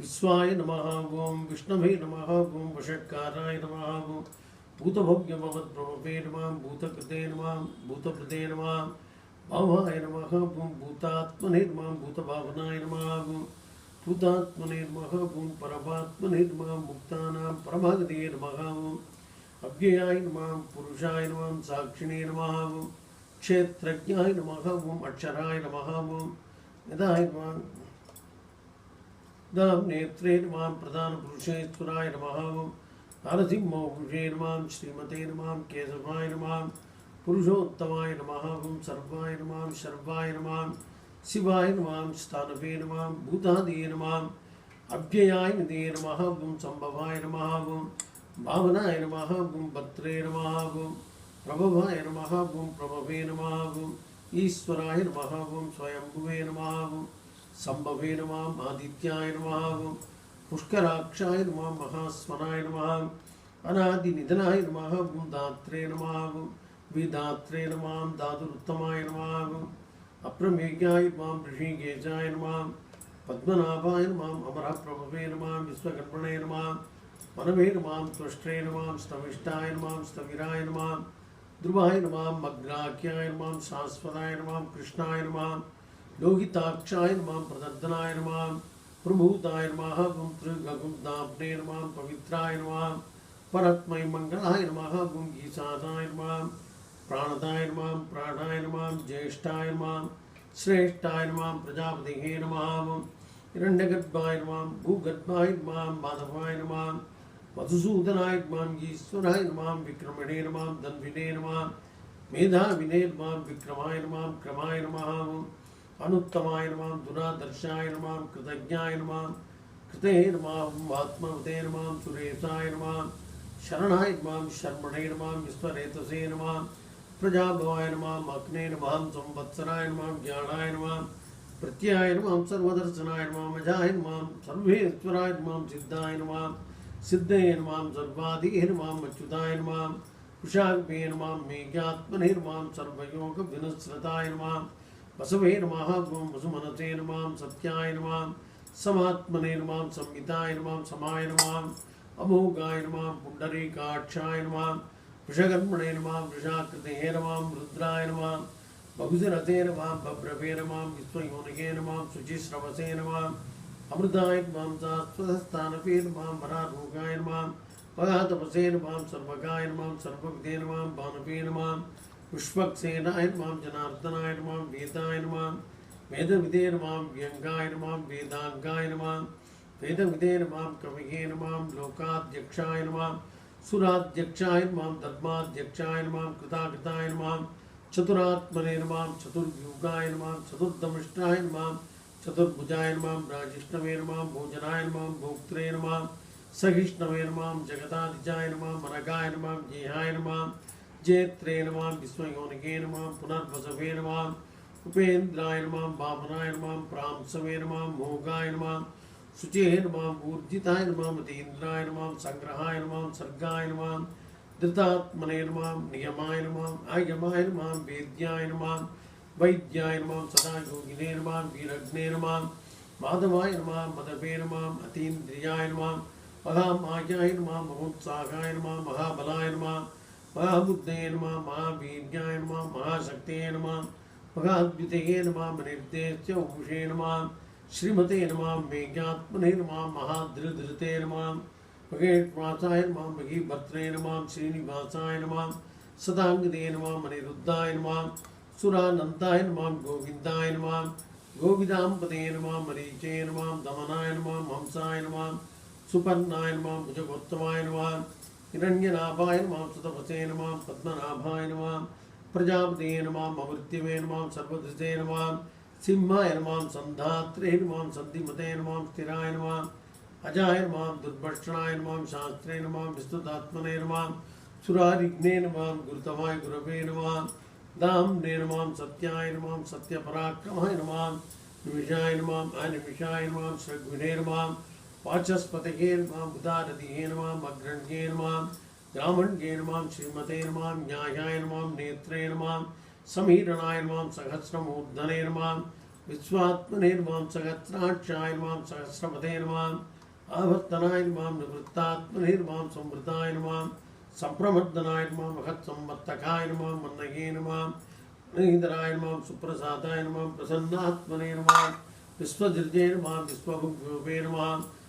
विश्वाय नमः ओं विष्णवे नमः ओं वषट्काराय नमः ओं भूतभव्यमवद्भवे नमः भूतकृते नमः भूतप्रदे नमः भावाय नमः ओं भूतात्मने नमः भूतभावनाय नमः ओं भूतात्मने नमः ओं परमात्मने नमः मुक्तानां परमगते नमः ओं अव्ययाय नमः पुरुषाय नमः साक्षिणे नमः ओं क्षेत्रज्ञाय नमः ओं अक्षराय नमः ओं यदाय नमः दां नेत्रे नमां प्रधानपुरुषेश्वराय नमः। नरसिंहो पुरुषे नमां, श्रीमते नमां, केशवाय नमां, पुरुषोत्तमाय नमः। ॐ सर्वाय नमां, शर्वाय नमां, शिवाय नमां, स्थानवे नमां, भूतादये नमां, अव्ययाय निधे नमः। ॐ सम्भवाय नमः। ॐ भावनाय नमः। ॐ भद्रे नमः। ॐ प्रभवाय नमः। ॐ प्रभवे नमः ॐ ईश्वराय नमः ॐ स्वयंभुवे नमः ॐ संभवे नमः आदित्याय नमः पुष्कराक्षाय नमः महास्मराय नमः, अनादिनिधनाय नमः दात्रे नमः, विदात्रे नमः, दातुरुत्तमाय नमः, अप्रमेयाय नमः ऋषिकेशाय नमः, पद्मनाभाय नमः, अमरप्रभवे नमः, विश्वकर्मणे नमः, मनवे नमः त्वष्ट्रे नमः, स्तविष्टाय नमः, स्तविराय नमः, ध्रुवाय लोहिताक्षाय नमः प्रदर्दनाय नमः, प्रभूताय नमः, गुं त्रिगुंदाब्ने नमः, पवित्राय नमः, परत्मै मङ्गलाय नमः, गुं गीसादाय नमः, प्राणदाय नमः, प्राणाय नमः, ज्येष्ठाय नमः, श्रेष्ठाय नमः प्रजापतिहे नमः, हिरण्यगर्भाय नमः, भूगर्भाय नमः, माधवाय नमः मधुसूदनाय नमः, ईश्वराय नमः, विक्रमणे नमः धन्विने नमः, मेधाविने नमः, विक्रमाय नमः, क्रमाय नमः अनुत्तमाय नमः दुरादर्शाय नमः कृतज्ञाय नमः कृते नमः आत्मवते नमः सुरेशाय नमः शरणाय नमः शर्मणे नमः विश्वरेतसे नमः प्रजाभवाय नमः अग्ने नमः संवत्सराय नमः ज्ञानाय नमः प्रत्याय नमः सर्वदर्शनाय नमः मजाय नमः सर्वेश्वराय नमः वसवे नमः वसुमनसे नमः, सत्याय नमः, समात्मने नमः, संहिताय नमः, समाय नमः, अमोघाय नमः पुण्डरीकाक्षाय नमः, वृषकर्मणे नमः, वृषाकृते नमः, रुद्राय नमः बहुजरते नमः बभ्रवे नमः, विश्वयोनिके नमः, शुचिश्रवसे नमः, अमृताय नमः शाश्वतस्थानपे नमः वरारोगाय नमः पदातपसे नमः सर्वगाय नमः सर्वविदे नमः भानवे नमः पुष्पक्सेनाय नमः जनार्दनाय नमः वेदाय नमः वेदविदे नमः व्यङ्गाय नमः वेदाङ्गाय नमः वेदविदे नमः कविहे नमः लोकाध्यक्षाय नमः सुराध्यक्षाय नमः धर्माध्यक्षाय नमः कृताकृताय नमः चतुरात्मने नमः चतुर्युगाय नमः चतुर्दमिष्टाय नमः चतुर्भुजाय नमः राजिष्णवे नमः भोजनाय नमः भोक्त्रे नमः सहिष्णवे नमः जगदादिजाय नमः मनगाय नमः जेहाय नमः जेत्रे नमः विश्वयोनिके नमः पुनर्वसवे नमः उपेन्द्राय नमः वामनाय नमः प्रांसवे नमः मोगाय नमः शुचे नमः ऊर्जिताय नमः मतीन्द्राय नमः संग्रहाय नमः सर्गाय सदा योगिने नमः वीरग्ने नमः माधवाय नमः मदवे नमः अतीन्द्रियाय महाबुद्धे नमः महावीर्याय नमः महाशक्ते नमः महाद्वितये नमः मनिर्देश्य नमः श्रीमते नमः मेघात्मने नमः महाधृधृते नमः महेश्वासाय नमः महीभद्रे नमः श्रीनिवासाय नमः सदाङ्गदे नमः मनिरुद्धाय नमः सुरानन्दाय नमः गोविन्दाय नमः गोविदाम्पदे नमः मरीचे नमः दमनाय नमः हंसाय नमः सुपर्णाय नमः भुजगोत्तमाय नमः हिरण्यनाभाय नमः सुतपसे नमः पद्मनाभाय नमः प्रजापते नमः अमृत्युवे नमः सर्वदृशे नमः सिंहाय नमः सन्धात्रे नमः सन्धिमते नमः स्थिराय नमः अजाय नमः दुर्भक्षणाय नमः शास्त्रे नमः विस्तुतात्मने नमः सुरारिघ्ने नमः गुरुतमाय गुरवे नमः दाम्ने नमः सत्याय नमः सत्यपराक्रमाय नमः निमिषाय नमः अनिमिषाय नमः श्रग्विने नमः वाचस्पतये नमः बुधारथिये नमः अग्रण्ये नमः ग्रामण्ये नमः श्रीमते नमः न्यायाय नमः नेत्रे नमः समीरणाय नमः सहस्रमूर्धने नमः विश्वात्मने नमां सहस्राक्षाय निवृत्तात्मने संवृताय सुप्रसादाय प्रसन्नात्मने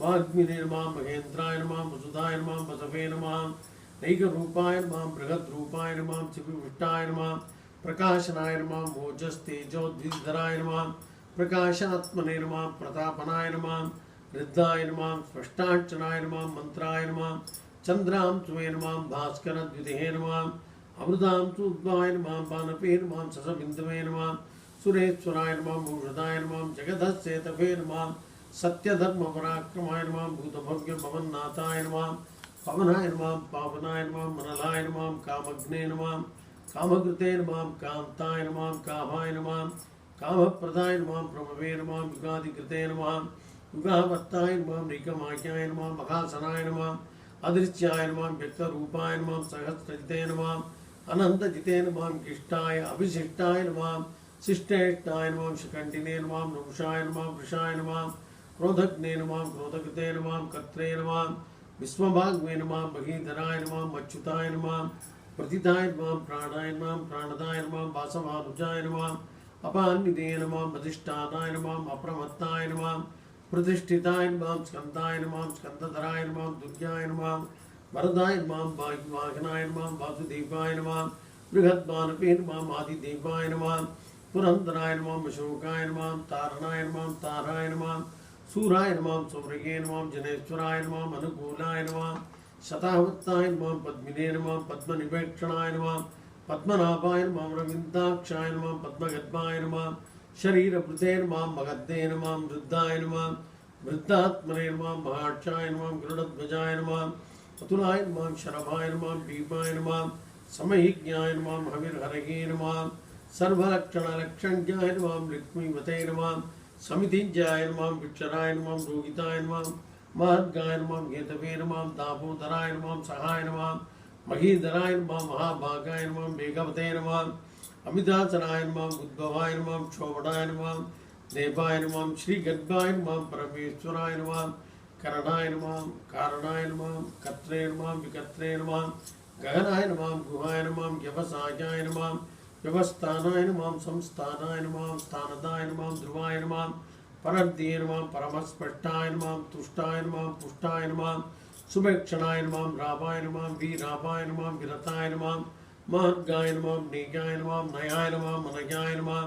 वाग्मिने नमां महेन्द्राय नमां वसुधाय नमां वसवे नमां नैकरूपाय नमां बृहद्रूपाय नमां चिविष्टाय नमां प्रकाशनाय नमां ओजस्तेजोद्विधराय नमां प्रकाशात्मने नमां प्रतापनाय नमां रिद्धाय नमां स्पष्टाक्षराय नमां बानपे सुरेश्वराय सत्यधर्मपराक्रमाय नमां भूतभव्यभवन्नाथाय नमां पवनाय नमां पावनाय नमां मनलाय नमां कामग्ने नमां कामकृते नमां कान्ताय नमां कामाय नमां कामप्रदाय नमां प्रभवे नमां युगादिकृते नमां युगावर्ताय नमां निकमाख्याय नमां नमां किष्टाय अभिशिष्टाय नमां शिष्टेष्टाय नमां शिखण्डिने नमां क्रोधग्ने नमां क्रोधकृते नमां कर्त्रे नमां विश्वभाग्वे नमां भगीधराय नमां अच्युताय प्राणाय प्राणदाय नमां, वासवानुजाय नमां नमां अप्रमत्ताय प्रतिष्ठिताय नमां, स्कन्दाय नमां, स्कन्दधराय नमां दुर्गाय नमां, वरदाय नमां, वायुवाहनाय नमां, वासुदेवाय नमां बृहद्मानपे नमां, आदिदेवाय अशोकाय तारणाय ताराय नमां सूराय नमां सौर्ये नमां जनेश्वराय नमां अनुकूलाय नमां शतावत्ताय नमां पद्मिने नमां पद्मनिपेक्षणाय नमां पद्मनाभाय नमां रविन्दाक्षाय नमां पद्मगद्माय नमां शरीरभृते नमां महद्दे नमां वृद्धाय नमां वृद्धात्मने नमां महाक्षाय नमां गरुडध्वजाय नमां अतुलाय नमां शरभाय नमां भीमाय नमां समयज्ञाय नमां हविर्हरये नमां सर्वलक्षणलक्षज्ञाय नमां लक्ष्मीवते नमां समितिज्ञाय नमां विक्षराय नमां रोगिताय नमां महद्गाय नमां हेतवे नमां दामोदराय नमां सहाय नमां महीधराय नमां महाभागाय नमां मेघवते नमां अमिताचनाय नमां उद्भवाय नमां क्षोभणाय नमां देवाय नमां श्रीगर्गाय नमां परमेश्वराय नमां करणाय नमां कारणाय नमां कर्त्रे नमां व्यवसायाय नमां व्यवस्थानाय नमां संस्थानाय नमां स्थानदाय नमां ध्रुवाय नमां परद्ये नमां परमस्पष्टाय नमां तुष्टाय नमां पुष्टाय नमां सुभेक्षणाय नमां रामाय नमां वीरामाय नमां विरताय नमां महद्गाय नमां नेगाय नमां नयाय नमां मनयाय नमां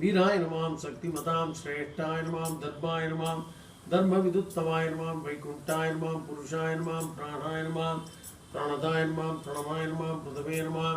वीराय नमां शक्तिमतां श्रेष्ठाय नमां धर्माय नमां धर्मविदुत्तमाय नमां वैकुण्ठाय नमां पुरुषाय नमां प्राणाय नमां प्राणदाय नमां प्रणमाय नमां पृथवे नमां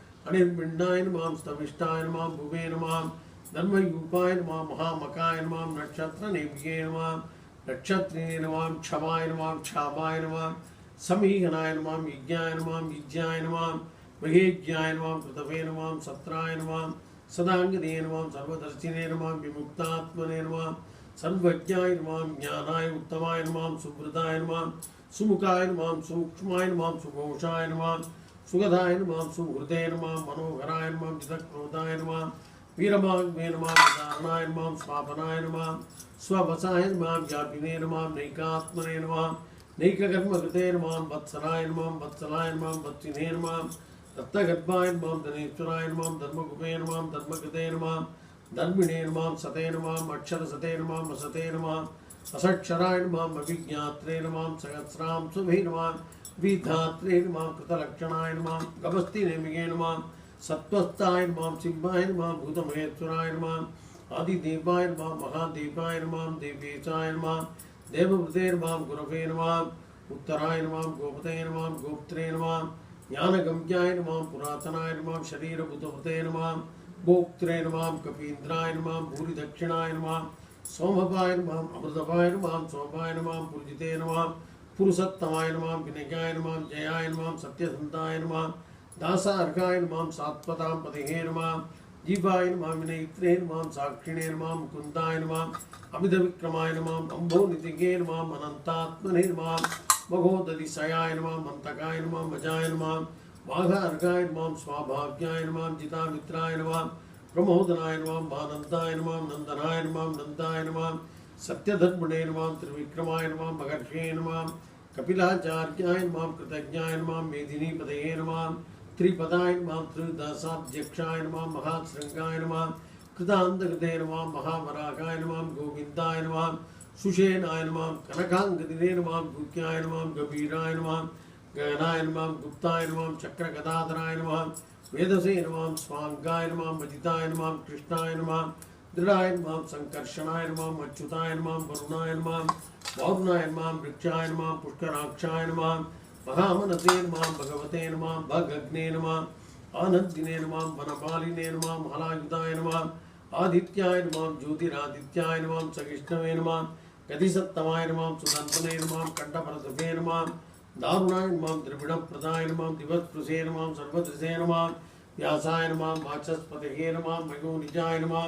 अनिर्पिण्डाय नमां स्तविष्टाय नमां भुवे नमां धर्मयूपाय नमां महामकाय नमां नक्षत्रनेव्ये नमां नक्षत्रिणे नमां क्षमाय नमां क्षामाय नमां समीहनाय नमां यज्ञाय नमां युज्याय नमां महेज्ञाय नमां कृतवे नमां सत्राय नमां सदाङ्गने नमां सर्वदर्शिने नमां विमुक्तात्मने नमां सर्वज्ञाय नमां ज्ञानाय उत्तमाय नमां सुहृदाय नमां सुमुखाय नमां सूक्ष्माय नमां सुघोषाय नमां सुगधाय नमां सुहृदे नमां, मनोहराय नमां जितक्रोधाय नमां वीरमाग्ने नमां विदारणाय नमां स्वापनाय नमां स्ववसाय नमां, व्यापिने नमां, नैकात्मने नमां, नैककर्मकृते नमां वत्सराय नमां, वत्सलाय नमां, वत्सिने नमां रत्नगर्भाय नमां, धनेश्वराय नमां धर्मगुपे नमां, धर्मकृते नमां, धर्मिणे नमां, सते नमां, अक्षरसते नमां वसते नमां, असक्षराय नमः, अभिज्ञात्रे नमः सहस्रां शुभे नमः विधात्रे नमः कृतलक्षणाय नमः गभस्ति नेमिगे नमः सत्त्वस्थाय नमः सिंहाय नमः भूतमहेश्वराय नमः आदिदेवाय नमः महादेवाय नमः देवेशाय नमः देववृते नमः गुरवे नमः उत्तराय नमः गोपते नमः गोप्त्रे नमः ज्ञानगम्याय नमः पुरातनाय नमः शरीरभूतवृते नमः भोक्त्रे नमः कपीन्द्राय नमः भूरिदक्षिणाय नमः सोमपाय नमः अमृतपाय नमः सोमाय नमः पूजिते नमः पुरुषोत्तमाय नमः विनयाय नमः जयाय नमः, सत्यसन्ताय नमः दासार्घाय नमः, सात्वतां पतिहे नमः, जीवाय नमः, विनयित्रे नमः, साक्षिणे नमः, मुकुन्दाय नमः, अमितविक्रमाय नमः अम्भोनिधिगे नमः, अनन्तात्मने नमः, मघोदधिशयाय नमः, मन्तकाय नमः, मजाय नमः माघार्घाय नमः, स्वाभाग्याय नमः, जितामित्राय नमः, प्रमोदनाय नमः मानन्दाय नमः, नन्दनाय नमः, नन्दाय नमः सत्यधर्मणे नमः त्रिविक्रमाय नमः महर्षे नमः कपिलाचार्याय नमः कृतज्ञाय नमः मेदिनीपदये नमः त्रिपदाय नमः त्रिदशाध्यक्षाय नमः महाशृङ्गाय नमः कृतान्तकृते नमः महावरागाय नमः गोविन्दाय नमः सुषेनाय नमः कनकाङ्गदिने नमः गुह्याय नमः गभीराय नमः गहनाय नमः गुप्ताय नमः चक्रगदाधराय नमः वेदसे नमः स्वाङ्गाय नमः मजिताय नमः कृष्णाय नमः दृढाय नमः संकर्षणाय नमः अच्युताय नमः वरुणाय नमः वारुणाय नमः वृक्षाय नमः पुष्कराक्षाय नमः महामनसे नमः भगवते नमः भगग्ने नमः आनन्दिने नमः वनपालिने नमः महालायुधाय नमः आदित्याय नमः ज्योतिरादित्याय नमः सविष्णवे नमः गतिसत्तमाय नमः सुदन्तने नमः कण्ठपरसुभे नमः दारुणाय नमः द्रविणप्रदाय नमः दिवस्पृशे नमः सर्वदृशे नमः व्यासाय नमः वाचस्पतये नमः मयोनिजाय नमः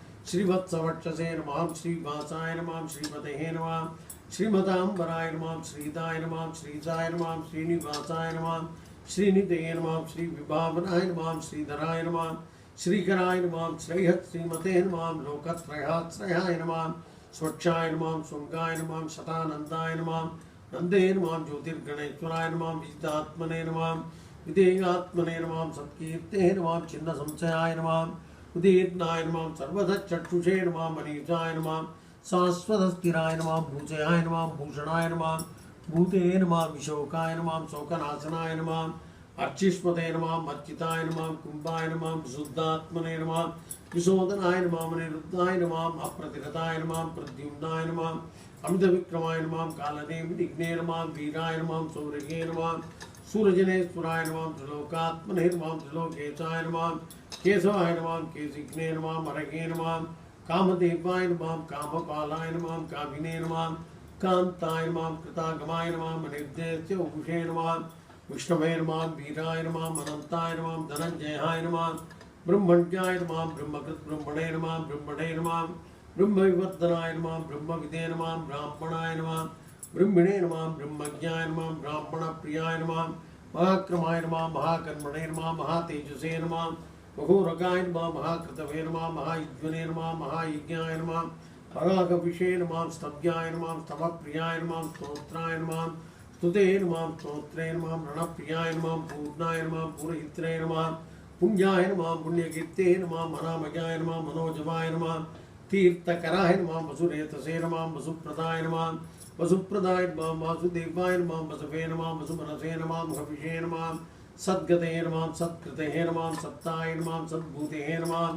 श्रीवत्सवक्षसे नमः श्रीवासाय नमः श्रीपते नमः श्रीमताम्बराय नमः श्रीदाय नमः श्रीजाय नमः श्रीनिवासाय नमः श्रीनिधये नमः श्रीविभावनाय नमः श्रीधराय नमः श्रीकराय नमः श्रेयः श्रीमते नमः लोकत्रयाश्रयाय नमः स्वच्छाय नमः शृङ्गाय नमः शतानन्दाय नमः नन्दे नमः ज्योतिर्गणेश्वराय नमः विजितात्मने नमः विधेयात्मने नमः सत्कीर्ते नमः छिन्नसंशयाय नमः उदीर्णाय नमः सर्वधचक्षुषे नमः मनीषाय नमः शाश्वतस्थिराय नमः भूषयाय नमः भूषणाय नमः भूते नमः विशोकाय नमः शोकनाशनाय नमः अर्चिष्मते नमः अर्चिताय नमः कुम्भाय नमः विशुद्धात्मने नमः विशोधनाय नमः मनिरुद्धाय नमः अप्रतिहताय नमः प्रद्युम्नाय नमः अमितविक्रमाय नमः कालनेमिनिघ्ने नमः वीराय नमः सौर्ये नमः सूरजनेश्वराय नमः त्रिलोकात्मने नमः त्रिलोकेशाय नमः केशवाय नमः केशिघ्ने नमः मरगे नमः कामदेवाय नमः कामपालाय नमः कामिने नमः कान्ताय नमः कृतागमाय नमः मनिर्देश्य उभुषे नमः विष्णवे नमः वीराय नमः ब्रह्मण्याय ब्रह्मकृत् ब्रह्मणे ब्रह्मणे ब्रह्मविदे ब्राह्मणाय ब्रह्मणे नमः, ब्रह्मज्ञाय नमः, ब्राह्मणप्रियाय नमः, महाक्रमाय नमः, महाकर्मणे नमः, महातेजसे नमः, महोरगाय नमः, महाकृतवे नमः महायुज्वने नमः, महायज्ञाय नमः, परागविषे नमः स्तव्याय नमः, स्तवप्रियाय नमः, स्तोत्राय नमः, स्तुते नमः, स्तोत्रे नमः रणप्रियाय नमः, पूर्णाय नमः पुरहित्रे नमः, पुण्याय नमः पुण्यकीर्ते नमः मनामयाय नमः, मनोजवाय नमः, तीर्थकराय नमः वसुरेतसे नमः वसुप्रदाय नमः वसुप्रदाय नमः वासुदेवाय नमः वसवे नमः वसुमनसे नमः हविषे नमः सद्गते नमः सत्कृते नमः सत्ताय नमः सद्भूते नमः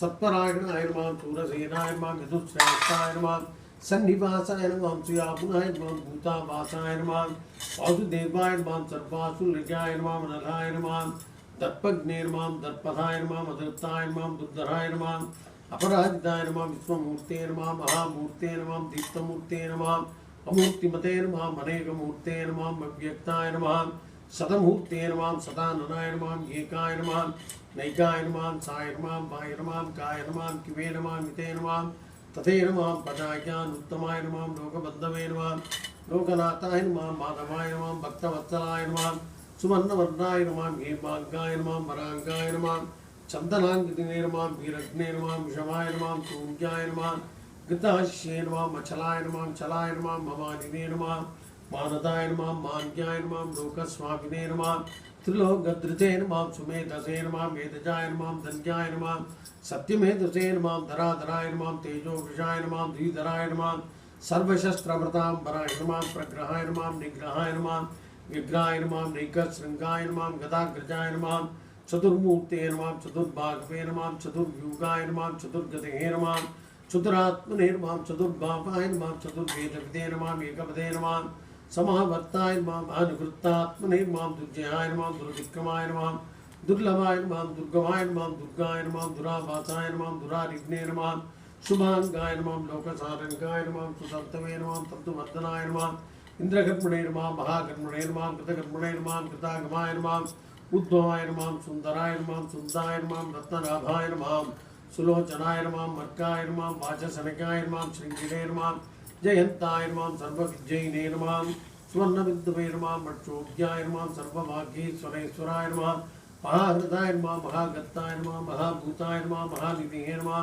सत्परायणाय नमः सूरसेनाय नमः विदुश्रेष्ठाय नमः सन्निवासाय नमः सुयापुनाय नमः भूतावासाय नमः वासुदेवाय नमः सर्वासुलिजाय नमः मनलाय नमः दर्पज्ञे नमः दर्पधाय नमः मधुत्ताय नमः बुद्धराय नमः अपराजिताय नमः विश्वमूर्ते नमः महामूर्ते नमः दीप्तमूर्ते नमः अमूर्तिमते नमः अनेकमूर्ते नमः अव्यक्ताय नमः। शतमूर्ते नमः सदाननाय नमः एकाय नमः, नैकाय नमः, साय नमः वाय नमः, काय नमः किवे नमः, मिते नमः। तथे नमां पदाज्ञान उत्तमाय नमां लोकबन्धवे नमां। लोकनाथाय नमां, माधवाय नमां, भक्तवत्सलाय नमां। सुवर्णवर्णाय नमां हेमाङ्गाय नमां वराङ्गाय नमां। चन्दनाङ्गिने नमां, वीरग्ने नमां, विषमाय नमां तूङ्ग्याय नमां। गृताश्ये नमां मचलाय नमां चलाय नमां ममानिने नमां, मानदाय नमां, मान्याय नमां, लोकस्वामिने नमां, त्रिलोकधृते नमां, सुमेधसे नमां वेदजाय नमां, धन्याय नमां सत्यमेधसे नमां, धराधराय नमां तेजोविषाय नमां द्विधराय नमां सर्वशस्त्रभृतां वराय नमां, प्रग्रहाय नमां, निग्रहाय विग्रहाय नैकशृङ्गाय गदाग्रजाय चतुर्मूर्ते चतुर्भागवे नमां चतुरात्मने नमां चतुर्भावाय नमां चतुर्वेदविदे नमां एकपदे नमां समावर्ताय नमां अनुवृत्तात्मने नमां दुर्जयाय नमां दुर्विक्रमाय नमां दुर्लभाय नमां दुर्गमाय नमां दुर्गाय नमां दुराभासाय नमां दुरारिग्ने नमां शुभाङ्गाय नमां लोकसारङ्गाय नमां सुसर्तवे नमां तन्तुवर्धनाय नमां इन्द्रकर्मणे नमां महाकर्मणे नमां कृतकर्मणे नमां कृतागमाय नमां उद्भवाय नमां सुन्दराय नमां सुन्दाय नमां रत्नराभाय नमां सुलोचनाय नमां मर्काय नमां वाचसनकाय नमां शृङ्गिरे नमां जयन्ताय नमां सर्वविजयिने नमां स्वर्णविद्वे नमां मक्षोभ्याय नमां सर्वभाग्येश्वरेश्वराय नमां महाहृदाय नमां महागत्ताय नमां महाभूताय नमां महानिधिये नमां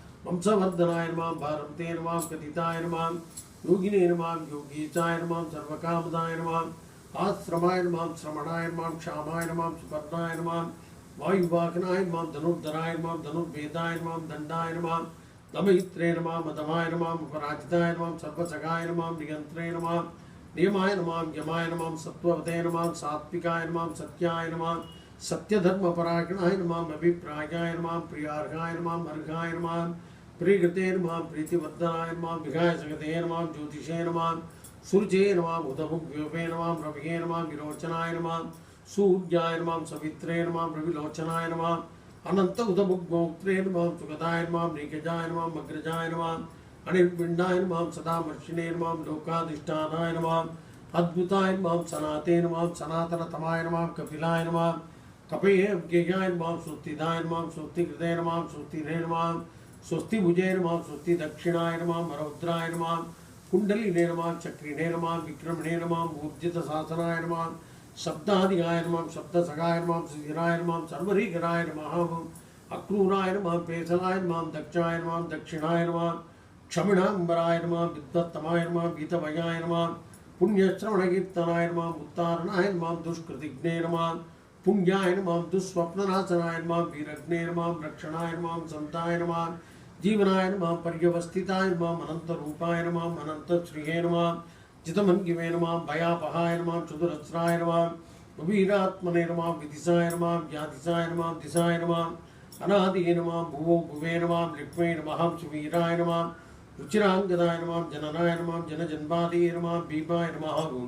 वंशवर्धनाय नमां भारते नमां, कथिताय नमां, योगिने नमां, योगीचाय नमां, सर्वकामदाय नमां, आश्रमाय नमां, श्रमणाय नमां, क्षामाय नमां, सुपर्णाय नमां वायुवाहनाय नमां, धनुर्धराय नमां, धनुर्वेदाय नमां, दण्डाय नमां दमयित्रे नमां मदमाय नमां उपराजिताय नमां सर्वसगाय नमां नियन्त्रे नमां, नियमाय नमां, यमाय नमां सत्त्ववते नमां, सात्विकाय नमां, सत्याय नमां, सत्यधर्मपरायणाय नमाम् अभिप्रायाय नमां, प्रियार्हाय नमाम् अर्घाय नमां प्रियकृते नमां प्रीतिवर्धनाय नमां विघाय जगते नमां ज्योतिषे नमां सूर्ये नमां उदभुग्योपे नमां रवये नमां विरोचनाय नमां सूर्याय नमां सवित्रे नमां रविलोचनाय नमां अनन्त उदभुग्मोक्त्रे नमां सुगताय नमां नीकजाय नमां अग्रजाय नमां अनिर्पिण्डाय नमां सदामर्शिने नमां लोकाधिष्ठानाय नमां अद्भुताय नमां सनाते नमां सनातनतमाय नमां कपिलाय नमां कपेयज्ञाय नमां सुस्तिदाय नमां सुस्तिकृते नमां सुस्तिरे नमां स्वस्ति भुजे नमां, स्वस्ति दक्षिणाय नमां रौद्राय नमां कुण्डलिने नमां, चक्रिणे नमां, विक्रमणे नम नमां ऊर्जितशासनाय नमां शब्दादिगाय नमां शब्दसगाय नमां, सुधिराय नमां, सर्वरीकराय नमः, अक्रूराय नमां, पेसलाय नमां, दक्षाय नमां, दक्षिणाय नमां, क्षमिणाम्बराय नमां, विद्वत्तमाय नमां, गीतभयाय नमां, पुण्यश्रवणकीर्तनाय नमां उत्तारणाय नमां दुष्कृतिघ्ने नमां पुण्याय नमां, दुःस्वप्ननाशनाय नमां वीरग्ने नमां, रक्षणाय नमां सन्ताय नमां, जीवनाय नमः, पर्यवस्थिताय नमः, अनन्तरूपाय नमः, अनन्तश्रिये नमः जितमन्गिमे नमः, भयापहाय नमः, चतुरस्राय नमः वीरात्मने नमः, विदिशाय नमः व्याधिशाय नमः, दिशाय नमः, अनादिये नमः, भुवो भुवे नमः, लिक्ष्मे नमः, सुवीराय नमः, रुचिराङ्गदाय नमः, जननाय नमः, जनजन्मादिये नमः, भीमाय नमः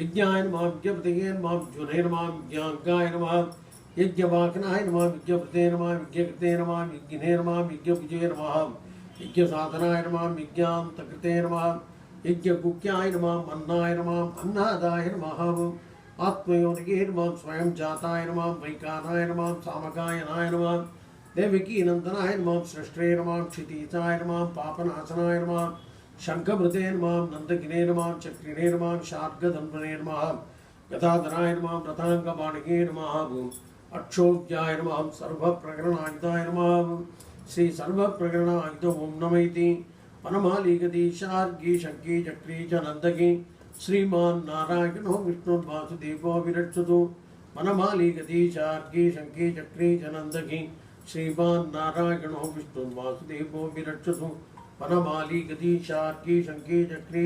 यज्ञाय नमः यज्ञपतये नमः ज्वने नमः यज्ञाङ्गाय नमः यज्ञवाकनाय नमः यज्ञपते नमः यज्ञकृते नमः यज्ञिने नमः यज्ञभुजे नमः यज्ञसाधनाय नमः यज्ञान्तकृते नमः यज्ञगुख्याय नमः अन्नाय नमः अन्नादाय नमः आत्मयोनिके नमः स्वयं जाताय नमः वैकानाय नमः सामकायनाय नमः देवकी नन्दनाय नमः सृष्टे नमः क्षितीताय नमः पापनाशनाय नमः शङ्खभृते नमः नन्दगिने नमः चक्रिणे नमः शार्गधन्वने नमः यथाधराय नमः रथाङ्गबाणगे नमः अक्षोभ्याय नमः श्री सर्वप्रकरणायुध ओम नम इति वनमालीगदीशार्गी शक्की चक्री च नन्दकी श्रीमान् नारायणो विष्णुर्वासुदेवो विरक्षतु वनमालीगदीशार्गी शङ्की चक्री च नन्दकी श्रीमान् नारायणो विष्णुर्वासुदेवो विरक्षतु वनमालीगदीशार्गी शंकी चक्री